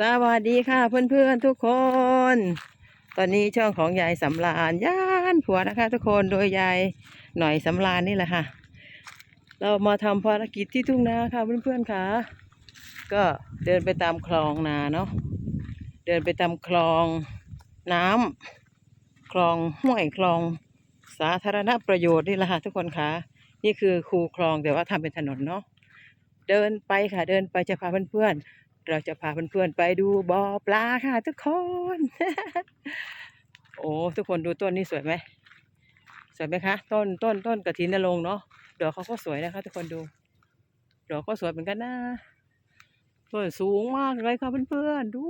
สวัสดีค่ะเพื่อนๆทุกคน ตอนนี้ช่องของยายสำรานย่านผัวนะคะ ทุกคนโดยยายหน่อยสำรานนี่แหละค่ะ เรามาทำภารกิจที่ทุ่งนาค่ะเพื่อนๆค่ะ ก็เดินไปตามคลองนาเนาะเดินไปตามคลองน้ำคลองห้วยคลองสาธารณประโยชน์นี่แหละค่ะทุกคนค่ะ นี่คือคูคลองแต่ว่าทำเป็นถนนเนาะเดินไปค่ะเดินไปจะพาเพื่อนๆ เราจะพาเพื่อนๆไปดูบ่อปลาค่ะทุกคน โอ้ทุกคนดูต้นนี้สวยไหมสวยไหมคะ ต้นต้นต้นกระถินนรงเนาะดอกเขาก็สวยนะคะ ทุกคนดู ดอกก็สวยเหมือนกันนะต้นสูงมากเลยค่ะเพื่อนๆดู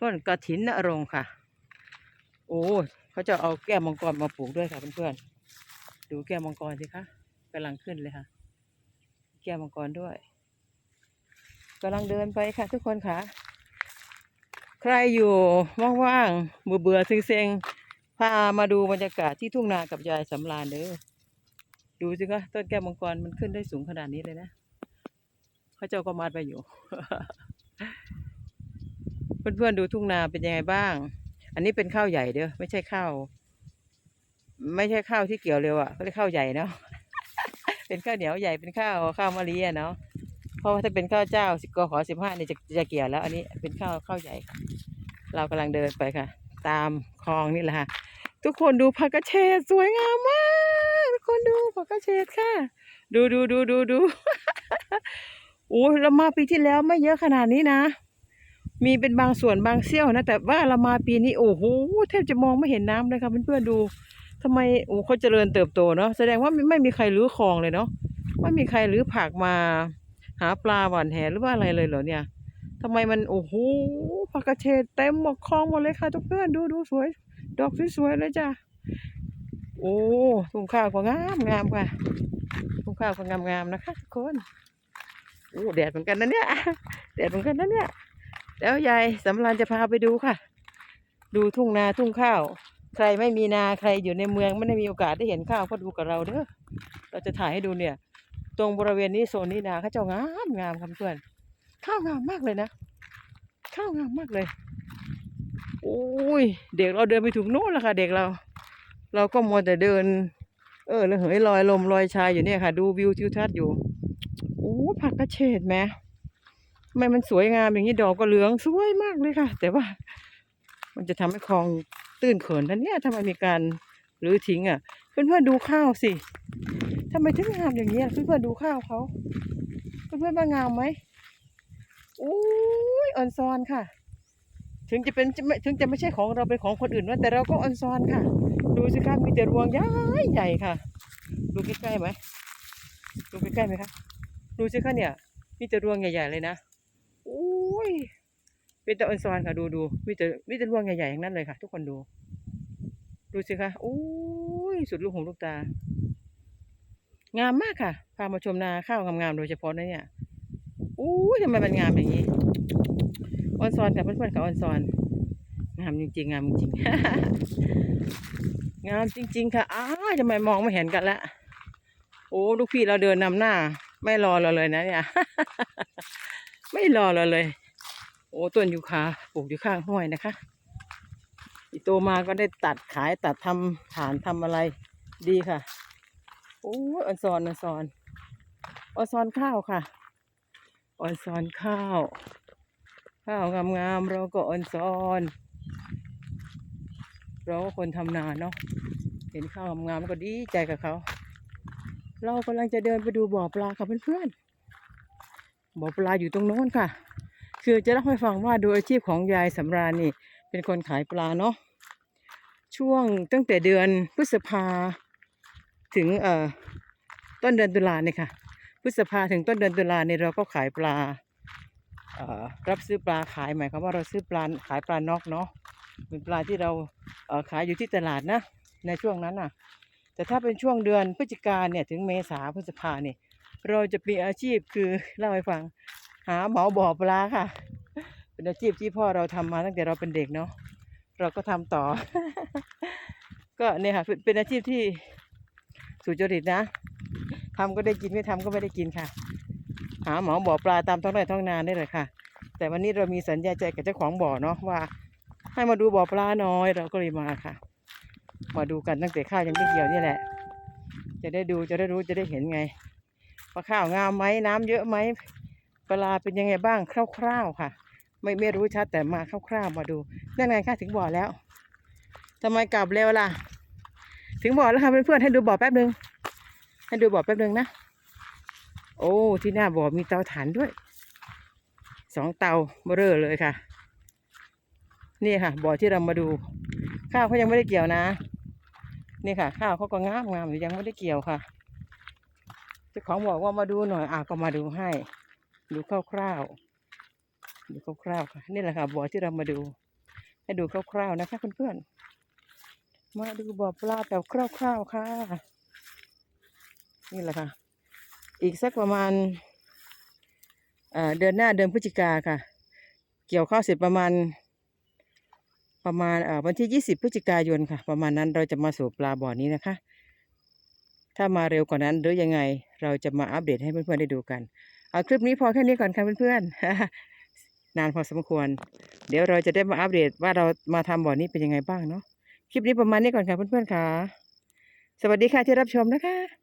ต้นกระถินนรงค์ค่ะ โอ้เขาจะเอาแก้วมังกรมาปลูกด้วยค่ะเพื่อนๆดูแก้วมังกรสิคะกำลังขึ้นเลยค่ะ แก้วมังกรด้วย กำลังเดินไปค่ะทุกคนค่ะ ใครอยู่ว่างๆเบื่อเบื่อๆเซ็งๆพามาดูบรรยากาศที่ทุ่งนากับยายสำราญเด้อดูสิคะต้นแก้วมังกรมันขึ้นได้สูงขนาดนี้เลยนะเขาเจ้าก็มาดไปอยู่ เพื่อนๆดูทุ่งนาเป็นยังไงบ้าง อันนี้เป็นข้าวใหญ่เด้อไม่ใช่ข้าวไม่ใช่ข้าวที่เกี่ยวเร็วอะ่ะเขาเรียกข้าวใหญ่เนาะเป็นข้าวเหนียวใหญ่เป็นข้าวข้าวมะลิอะเนาะ เพราะว่าถ้าเป็นข้าวเจ้าสิกขอสิบห้าเนี่ยจะจะเกี่ยวแล้ว อันนี้เป็นข้าวข้าวใหญ่ค่ะเรากำลังเดินไปค่ะ ตามคลองนี่แหละค่ะ ทุกคนดูผักกระเฉดสวยงามมากทุกคนดูผักกระเฉดค่ะ ดูดูดูดูดูโอ้เรามาปีที่แล้วไม่เยอะขนาดนี้นะ มีเป็นบางส่วนบางเสี้ยวนะ แต่ว่าเรามาปีนี้โอ้โหแทบจะมองไม่เห็นน้ำเลยค่ะเพื่อนๆดูทำไมโอ้เขาเจริญเติบโตเนาะแสดงว่าไม่ไม่มีใครรื้อคลองเลยเนาะไม่มีใครรื้อผักมา หาปลาหวานแหหรือว่าอะไรเลยเหรอเนี่ยทำไมมันโอ้โหผักกระเฉดเต็มหมดคลองหมดเลยค่ะทุกเพื่อนดูดูสวย ดอกสวยๆเลยจ้ะโอ้ทุ่งข้าวก็งามงามค่ะทุ่งข้าวก็งามงามนะคะทุกคนโอ้แดดเหมือนกันนะเนี่ยแดดเหมือนกันนะเนี่ยแล้วยายสำรานจะพาไปดูค่ะ ดูทุ่งนาทุ่งข้าว ใครไม่มีนาใครอยู่ในเมืองไม่ได้มีโอกาสได้เห็นข้าวก็ดูกับเราเด้อเราจะถ่ายให้ดูเนี่ย ตรงบริเวณนี้โซนนี้นาเขาเจ้างามงามครับเพื่อน ข้าวงามมากเลยนะ ข้าวงามมากเลยโอ้ย เด็กเราเดินไปถึงโน้นแล้วค่ะ เด็กเรา เราก็มัวแต่เดิน เออแล้วเหยลอยลมลอยชายอยู่เนี่ยค่ะ ดูวิวทิวทัศน์อยู่โอ้ผักกระเฉดแมทำไมมันสวยงามอย่างนี้ดอกก็เหลืองสวยมากเลยค่ะ แต่ว่า มันจะทำให้คลองตื้นเขินนเนี่ยถ้ามันมีการรื้อทิ้งอะ เพื่อนๆดูข้าวสิ ทำไมถึงงามอย่างนี้ยเพื่อนๆดูข้าวเขาเพื่อนๆว่างามไหมอุ้ยออนซอนค่ะ ถึงจะเป็นไม่ถึงจะไม่ใช่ของเราเป็นของคนอื่นนะแต่เราก็ออนซอนค่ะ ดูสิคะมีแต่รวงใหญ่ใหญ่ค่ะ ดูใกล้ๆไหมดูใกล้ๆไหมคะดูสิคะเนี่ยมีแต่รวงใหญ่ๆเลยนะโอ้ยเป็นแตะออนซอนค่ะ ดูดูมีแต่มีแต่รวงใหญ่ๆอย่างนั้นเลยค่ะ ทุกคนดู ดูสิคะโอ้ยสุดลูกหูลูกตา งามมากค่ะ พามาชมนาข้าวงามๆโดยเฉพาะนะเนี่ยโอ้ยทำไมมันงามอย่างนี้ออนซอนค่ะเพื่อนๆค่ะออนซอน งามจริงๆ งามจริงๆงามจริง ๆ ค่ะ อ้าวทำไมมองไม่เห็นกันละ โอ้ลูกพี่เราเดินนำหน้า ไม่รอเราเลยนะเนี่ย ไม่รอเราเลย โอ้ต้นยูคาปลูกอยู่ข้างห้วยนะคะ อีโตมาก็ได้ตัดขายตัดทำฐานทำอะไรดีค่ะ อ้ออนซอนอ่อนซอนอ่อนซอนข้าวค่ะอ่อนซอนข้าว ข้าวงามๆเราก็อ่อนซอนเราก็คนทำนาเนาะเห็นข้าวงามๆก็ดีใจกับเขาเรากำลังจะเดินไปดูบ่อปลาค่ะเพื่อนๆบ่อปลาอยู่ตรงโน้นค่ะ คือจะเล่าให้ฟังว่าโดยอาชีพของยายสำราญนี่ เป็นคนขายปลาเนาะช่วงตั้งแต่เดือนพฤษภา ถึงเอ่อต้นเดือนตุลาเนี่ยค่ะพฤษภาถึงต้นเดือนตุลาเนี่ยเราก็ขายปลาเอ่อรับซื้อปลาขายหมายความว่าเราซื้อปลาขายปลานอกเนาะเป็นปลาที่เราเอ่อขายอยู่ที่ตลาดนะในช่วงนั้นน่ะ แต่ถ้าเป็นช่วงเดือนพฤศจิกาเนี่ยถึงเมษาพฤษภาเนี่ยเราจะมีอาชีพคือเล่าให้ฟังหาหมาบ่อปลาค่ะ เป็นอาชีพที่พ่อเราทำมาตั้งแต่เราเป็นเด็กเนาะเราก็ทำต่อ ก็เนี่ยค่ะเป็นอาชีพที่ สุจริตนะทำก็ได้กินไม่ทำก็ไม่ได้กินค่ะ หาหมาบ่อปลาตามท้องไร่ท้องนาได้เลยค่ะ แต่วันนี้เรามีสัญญาใจกับเจ้าของบ่อเนาะว่า ให้มาดูบ่อปลาน้อยเราก็เลยมาค่ะ มาดูกันตั้งแต่ข้าวยังไม่เกี่ยวนี่แหละ จะได้ดูจะได้รู้จะได้เห็นไงว่าข้าวงามไหมน้ำเยอะไหมปลาเป็นยังไงบ้างคร่าวๆค่ะ ไม่ไม่รู้ชัดแต่มาคร่าวๆมาดูนั่นไงค่ะถึงบ่อแล้วทำไมกลับเร็วล่ะ ถึงบ่อแล้วค่ะเพื่อนๆให้ดูบ่อแป๊บนึงให้ดูบ่อแป๊บนึงนะ โอ้ที่หน้าบ่อมีเตาถ่านด้วยสองเตาเบ้อเร่อเลยค่ะ นี่ค่ะ บ่อที่เรามาดู ข้าวเขายังไม่ได้เกี่ยวนะ นี่ค่ะ ข้าวเขาก็งามงามอยู่ยังไม่ได้เกี่ยวค่ะเจ้าของบอกว่ามาดูหน่อยอะก็มาดูให้ ดูคร่าวๆดูคร่าวๆค่ะ นี่แหละค่ะบ่อที่เรามาดู ให้ดูคร่าวๆนะคะเพื่อนๆ มาดูบ่อปลาแบบคร่าวๆค่ะ นี่แหละค่ะ อีกสักประมาณเอ่อเดือนหน้าเดือนพฤศจิกาค่ะ เกี่ยวข้าวเสร็จประมาณ ประมาณวันที่ 20 พฤศจิกายนค่ะ ประมาณนั้นเราจะมาสู่ปลาบ่อนี้นะคะ ถ้ามาเร็วกว่านั้นหรือยังไงเราจะมาอัปเดตให้เพื่อนๆได้ดูกันเอาคลิปนี้พอแค่นี้ก่อนค่ะเพื่อนๆนานพอสมควร เดี๋ยวเราจะได้มาอัปเดตว่าเรามาทำบ่อนี้เป็นยังไงบ้างเนาะ คลิปนี้ประมาณนี้ก่อนค่ะเพื่อนๆค่ะ สวัสดีค่ะที่รับชมนะคะ